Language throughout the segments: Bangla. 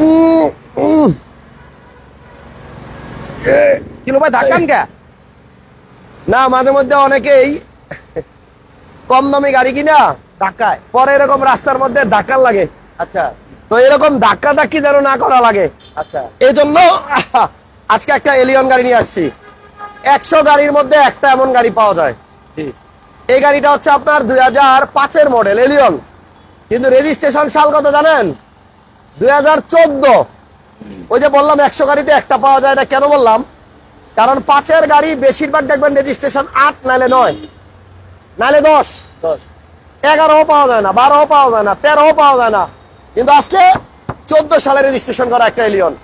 উম, উম। কিলো ভাই ধাক্কান কে না মাঝে মধ্যে অনেকেই কম দামি গাড়ি কিনা ধাক্কায়? পরে এরকম রাস্তার মধ্যে ধাক্কা লাগে। আচ্ছা। তো এরকম ধাক্কা ধাক্কি যেন না করা লাগে। আচ্ছা। এই জন্য আজকে একটা এলিয়ন গাড়ি নিয়ে আসছি। একশো গাড়ির মধ্যে একটা এমন গাড়ি পাওয়া যায়। এই গাড়িটা হচ্ছে আপনার দুই হাজার পাঁচের মডেল এলিয়ন। কিন্তু রেজিস্ট্রেশন সাল কত জানেন? দুই হাজার চোদ্দ। ওই যে বললাম একশো গাড়িতে একটা পাওয়া যায় এটা কেন বললাম? কারণ পাঁচের গাড়ি বেশিরভাগ দেখবেন রেজিস্ট্রেশন আট নালে নয়। নালে দশ। এগারোও পাওয়া যায় না বারোও পাওয়া যায় না তেরোও পাওয়া যায় না। কিন্তু আজকে চোদ্দ সালে রেজিস্ট্রেশন করা একটা এলিয়ন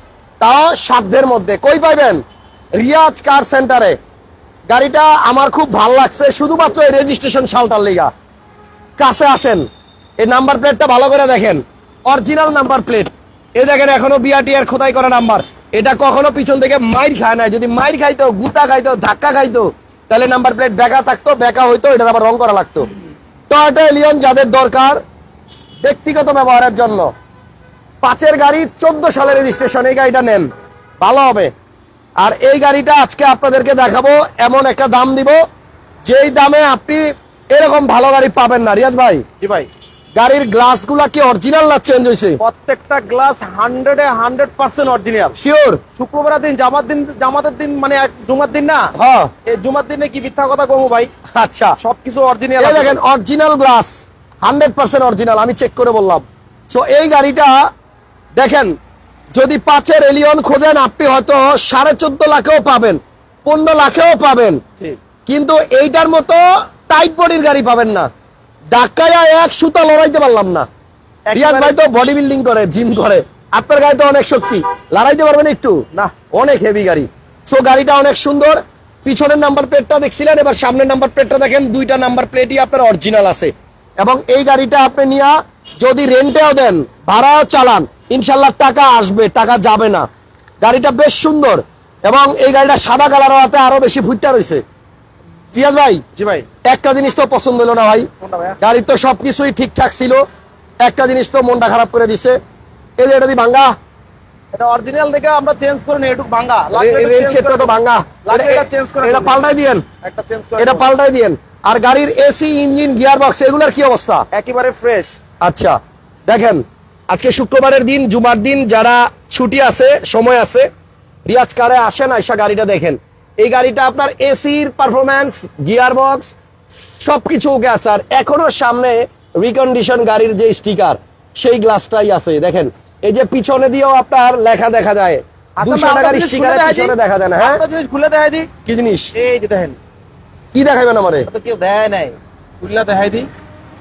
তাও সাধ্যের মধ্যে। কই পাইবেন? রিয়াজ কার সেন্টারে। গাড়িটা আমার খুব ভালো লাগছে শুধুমাত্র এই রেজিস্ট্রেশন সালটার লিগা। কাছে আসেন। এই নাম্বার প্লেটটা ভালো করে দেখেন। Original number plate. এ দেখেন, এখনও বিআরটি এর খোদাই করা নাম্বার। এটা কখনো পিছন থেকে মাইর খায় না যদি মাইর খাইতো, গুতা খাইতো, ধাক্কা খাইতো, তাহলে নাম্বার প্লেট বেকা থাকতো, বেকা হইতো এটা আবার রং করা লাগতো। টয়টা এলিয়ন যাদের দরকার, ব্যক্তিগত ব্যবহারের জন্য। পাঁচের গাড়ি চোদ্দ সালের রেজিস্ট্রেশন এই গাড়িটা নেন। ভালো হবে। আর এই গাড়িটা আজকে আপনাদেরকে দেখাবো, এমন একটা দাম দিব, যেই দামে আপনি এরকম ভালো গাড়ি পাবেন না। রিয়াজ ভাই? জি ভাই। গাড়ির গ্লাসগুলা কি অরিজিনাল না চেঞ্জ হয়েছে প্রত্যেকটা গ্লাস হান্ড্রেড এ হান্ড্রেড পার্সেন্ট অরিজিনাল শিওর শুক্রবারের দিন জামার দিন জামাতের দিন মানে জুমার দিন না? হ্যাঁ। এই জুমার দিনে কি মিথ্যা কথা কমু ভাই? আচ্ছা। সবকিছু অরিজিনাল দেখেন original glass hundred percent original আমি চেক করে বললাম। সো এই গাড়িটা দেখেন যদি পাঁচের এলিয়ন খোঁজেন আপনি হয়তো সাড়ে চোদ্দ লাখেও পাবেন পনেরো লাখেও পাবেন। কিন্তু এইটার মতো টাইট বডির গাড়ি পাবেন না। ধাক্কায় এক সুতা লড়াইতে পারলাম না। রিয়াজ ভাই তো বডি বিল্ডিং করে জিম করে। আপনার গাড়ি তো অনেক শক্তি। লড়াইতে পারবেন একটু? না। অনেক হেভি গাড়ি। সো গাড়িটা অনেক সুন্দর। পিছনের নাম্বার প্লেটটা দেখছিলেন এবার সামনের নাম্বার প্লেটটা দেখেন দুইটা নাম্বার প্লেটই আপনার অরিজিনাল আছে। এবং এই গাড়িটা আপনি নিয়ে যদি রেন্টেও দেন ভাড়াও চালান ইনশাল্লাহ টাকা আসবে টাকা যাবে না। গাড়িটা বেশ সুন্দর। এবং এই গাড়িটা সাদা কালার হওয়াতে আরও বেশি ফুটটা রয়েছে। রিয়াজ ভাই জি ভাই। একটা জিনিস তো পছন্দ হলো না ভাই। গাড়ির তো সবকিছুই ঠিকঠাক ছিল একটা জিনিস তো মনটা খারাপ করে দিছে। এই যে এটা দি ভাঙ্গা। এটা অরিজিনাল দেখে আমরা চেঞ্জ করে নিই একটু ভাঙা রেল সেটটা তো ভাঙ্গা। এটা- এটা করে এটা পাল্টাই দিয়েন। একটা চেঞ্জ করে এটা পাল্টাই দিয়েন। আর গাড়ির এসি ইঞ্জিন গিয়ার বক্স এগুলোর কি অবস্থা? একেবারে ফ্রেশ আচ্ছা দেখেন আজকে শুক্রবারের দিন জুমার দিন যারা ছুটি আছে সময় আছে রিয়াজ কারে আসেন আইসা গাড়িটা দেখেন। এই গাড়িটা আপনার এসির পারফরম্যান্স গিয়ার বক্স সবকিছু ওকে আছে। আর এখনও সামনে রিকন্ডিশন গাড়ির যে স্টিকার সেই গ্লাসটাই আছে। দেখেন এই যে পিছনে দিয়েও আপনার লেখা দেখা যায়। দুশো টাকার স্টিকারের পিছনে দেখা যায় না হ্যাঁ? জিনিস খুলে দেখাই দি কি জিনিস? এই যে দেখেন। কি আমারে? কেউ দেয় নাই। খুলে দেখাই দি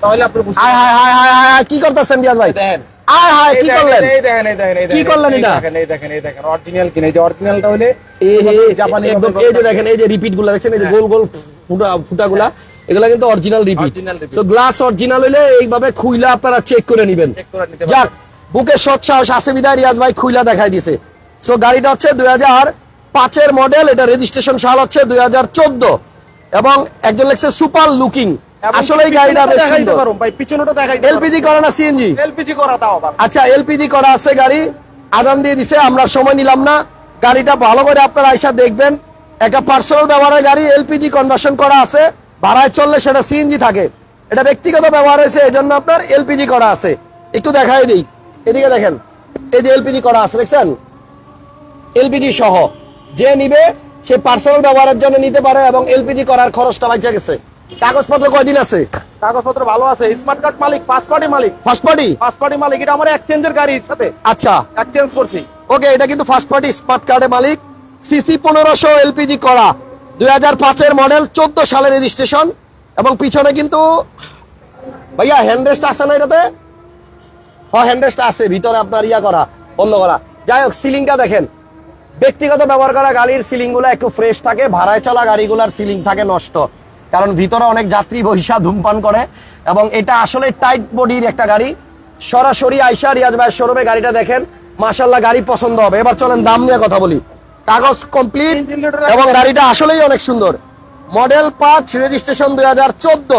তাহলে আপনি হায় হায় হায় হায় হায় হায়, কি করতেছেন রিয়াজ ভাই? দেখেন। আয় হায় কি করলেন? এই দেখেন এই দেখেন কি করলেন এটা? দেখেন এই দেখেন এই দেখেন অরিজিনাল কিনা এই যে অরিজিনালটা হলে এই জাপানি একদম এই যে দেখেন এই যে রিপিটগুলা এই যে গোল গোল ফুটা গুলা এগুলা কিন্তু অরিজিনাল রিপিট। তো গ্লাস অরিজিনাল হইলে এইভাবে খুইলা আপনারা চেক করে নেবেন। যাক বুকে সৎ সাহস আছে বিদায় রিয়াজ ভাই খুইলা দেখাই দিছে। সো গাড়িটা হচ্ছে দুই হাজার পাঁচের মডেল এটা রেজিস্ট্রেশন সাল হচ্ছে দুই হাজার চোদ্দ। এবং একজন লেখছে সুপার লুকিং আসলে গাড়িটা বেশ সুন্দর। ভাই পিছনেটা দেখাই এলপিজি করা না সিএনজি? এলপিজি করা তাও আচ্ছা এলপিজি করা আছে গাড়ি। আজান দিয়ে দিছে আমরা সময় নিলাম না। গাড়িটা ভালো করে আপনারা আইসা দেখবেন। একটা পার্সোনাল ব্যবহারের গাড়ি এলপিজি কনভার্সন করা আছে। ভাড়ায় চললে সেটা সিএনজি থাকে। এটা ব্যক্তিগত ব্যবহার হয়েছে এই জন্য আপনার এলপিজি করা আছে। একটু দেখাই দিই। এদিকে দেখেন এই যে এলপিজি করা আছে দেখছেন? এলপিজি সহ। যে নিবে সে পার্সোনাল ব্যবহারের জন্য নিতে পারে এবং এলপিজি করার খরচটা বাঁচা গেছে। কাগজপত্র কয়দিন আছে? কাগজপত্র ভালো আছে। স্মার্ট কার্ড মালিক পার্টি মালিক। ফার্স্ট পার্টি মালিক। এটা আমার এক্সচেঞ্জের গাড়ির সাথে। আচ্ছা। এক্সচেঞ্জ করছি। ওকে এটা কিন্তু ফার্স্ট পার্টি স্মার্ট কার্ডের মালিক। সিসি পনেরোশো এলপিজি করা। দুই হাজার পাঁচের মডেল চোদ্দ সালের রেজিস্ট্রেশন এবং পিছনে কিন্তু ভাইয়া হ্যান্ডরেস্ট আছে না এটাতে? হ্যাঁ হ্যান্ডরেস্ট আছে। ভিতরে আপনার ইয়া করা বন্ধ করা। যাই হোক সিলিংটা দেখেন। ব্যক্তিগত ব্যবহার করা গাড়ির সিলিংগুলো একটু ফ্রেশ থাকে। ভাড়ায় চলা গাড়িগুলার সিলিং থাকে নষ্ট। কারণ ভিতরে অনেক যাত্রী বৈশা ধূমপান করে এবং এটা আসলে টাইট বডির একটা গাড়ি। সরাসরি আইসা রিয়াজ ভাইয়ের শোরুমে গাড়িটা দেখেন মাশাল্লাহ গাড়ি পছন্দ হবে। এবার চলেন দাম নিয়ে কথা বলি। কাগজ কমপ্লিট এবং গাড়িটা আসলেই অনেক সুন্দর। মডেল পাঁচ রেজিস্ট্রেশন দুই হাজার চোদ্দ।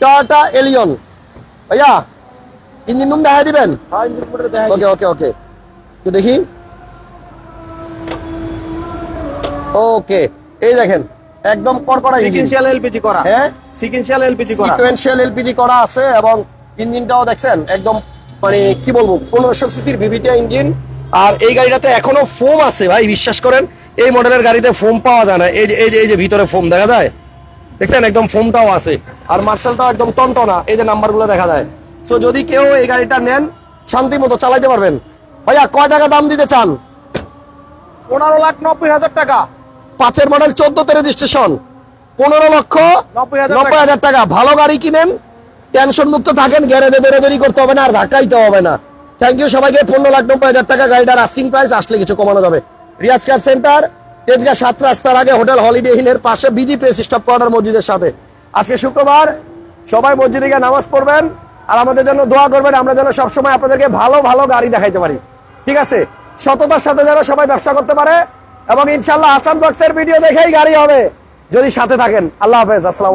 টয়টা এলিয়ন ভাইয়া ইঞ্জিন রুম দেখা দিবেন? ওকে ওকে ওকে দেখি। ওকে এই দেখেন। একদম কড়কড়া ইঞ্জিন। সিকেন্সিয়াল এলপিজি করা। হ্যাঁ? সিকেন্সিয়াল এলপিজি করা। সিকোয়েন্সিয়াল এলপিজি করা আছে এবং ইঞ্জিনটাও দেখছেন একদম মানে কি বলব পনেরোশো সিসির ভিভিটি ইঞ্জিন। আর এই গাড়িটাতে এখনও ফোম আছে ভাই বিশ্বাস করেন এই মডেলের গাড়িতে ফোম পাওয়া যায় না। এই যে এই যে এই যে ভিতরে ফোম দেখা যায়? দেখছেন একদম ফোমটাও আছে। আর মার্শালটাও একদম টনটনা এই যে নাম্বারগুলো দেখা যায়। সো যদি কেউ এই গাড়িটা নেন শান্তি মতো চালাইতে পারবেন। ভাইয়া কয় টাকা দাম দিতে চান? পনেরো লাখ নব্বই হাজার টাকা। পাঁচের মডেল চোদ্দতে রেজিস্ট্রেশন। পনেরো লক্ষ নব্বই হাজার টাকা। ভালো গাড়ি কিনেন টেনশন মুক্ত থাকেন গ্যারেজে দৌড়াদৌড়ি করতে হবে না আর ধাক্কাইতে হবে না। থ্যাংক ইউ সবাইকে পনেরো লাখ নব্বই হাজার টাকা গাড়িটার আস্কিং প্রাইস আসলে কিছু কমানো যাবে। রিয়াজ কার সেন্টার তেজগা সাত রাস্তার আগে হোটেল হলিডে হিলের পাশে বিজি প্রেস স্টপ কর্নার মসজিদের সাথে। আজকে শুক্রবার সবাই মসজিদে গিয়ে নামাজ পড়বেন আর আমাদের জন্য দোয়া করবেন আমরা যেন সবসময় আপনাদেরকে ভালো ভালো গাড়ি দেখাইতে পারি। ঠিক আছে? সততার সাথে যেন সবাই ব্যবসা করতে পারে এবং ইনশাল্লাহ আসাম বক্সের ভিডিও দেখেই গাড়ি হবে। যদি সাথে থাকেন আল্লাহ হাফেজ আসসালাম